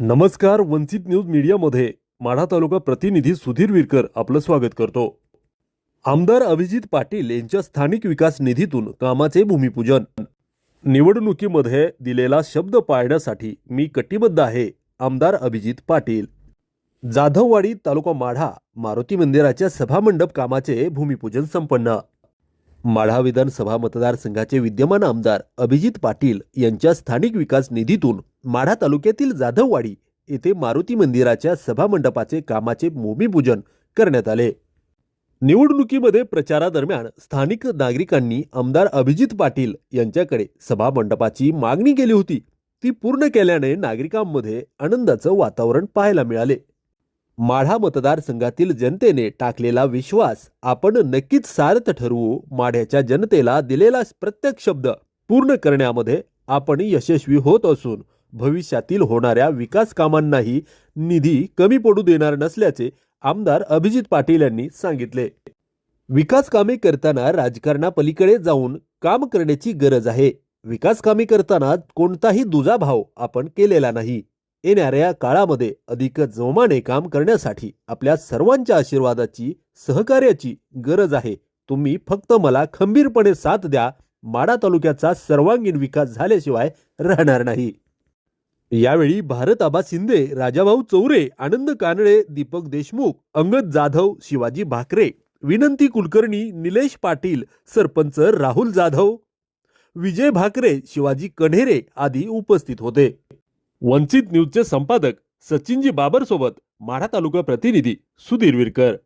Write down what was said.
नमस्कार वंचित न्यूज मीडियामध्ये माढा तालुका प्रतिनिधी सुधीर विरकर आपलं स्वागत करतो. आमदार अभिजित पाटील यांच्या स्थानिक विकास निधीतून कामाचे भूमिपूजन. निवडणुकीमध्ये दिलेला शब्द पाळण्यासाठी मी कटिबद्ध आहे आमदार अभिजित पाटील. जाधववाडी तालुका माढा मारुती मंदिराच्या सभामंडप कामाचे भूमिपूजन संपन्न. माढा विधानसभा मतदारसंघाचे विद्यमान आमदार अभिजित पाटील यांच्या स्थानिक विकास निधीतून माढा तालुक्यातील जाधववाडी येथे मारुती मंदिराच्या सभामंडपाचे कामाचे भूमिपूजन करण्यात आले. निवडणुकीमध्ये प्रचारादरम्यान स्थानिक नागरिकांनी आमदार अभिजित पाटील यांच्याकडे सभामंडपाची मागणी केली होती. ती पूर्ण केल्याने नागरिकांमध्ये आनंदाचं वातावरण पाहायला मिळाले. माढा मतदारसंघातील जनतेने टाकलेला विश्वास आपण नक्कीच सार्थ ठरवू माढ्याच्या जनतेला दिलेला प्रत्येक शब्द पूर्ण करण्यामध्ये आपण यशस्वी होत असून भविष्यातील होणाऱ्या विकास कामांनाही निधी कमी पडू देणार नसल्याचे आमदार अभिजित पाटील यांनी सांगितले. विकास कामे करताना राजकारणापलीकडे जाऊन काम करण्याची गरज आहे. विकास कामे करताना कोणताही दुजाभाव आपण केलेला नाही. येणाऱ्या काळामध्ये अधिक जोमाने काम करण्यासाठी आपल्या सर्वांच्या आशीर्वादाची सहकार्याची गरज आहे. तुम्ही फक्त मला खंबीरपणे साथ द्या. माडा तालुक्याचा सर्वांगीण विकास झाल्याशिवाय राहणार नाही. यावेळी भारत आबा शिंदे राजाभाऊ चौरे आनंद कानडे दीपक देशमुख अंगद जाधव शिवाजी भाकरे विनंती कुलकर्णी निलेश पाटील सरपंच राहुल जाधव विजय भाकरे शिवाजी कन्हेरे आदी उपस्थित होते. वंचित न्यूजचे संपादक सचिनजी बाबर सोबत माढा तालुका प्रतिनिधी सुधीर विरकर.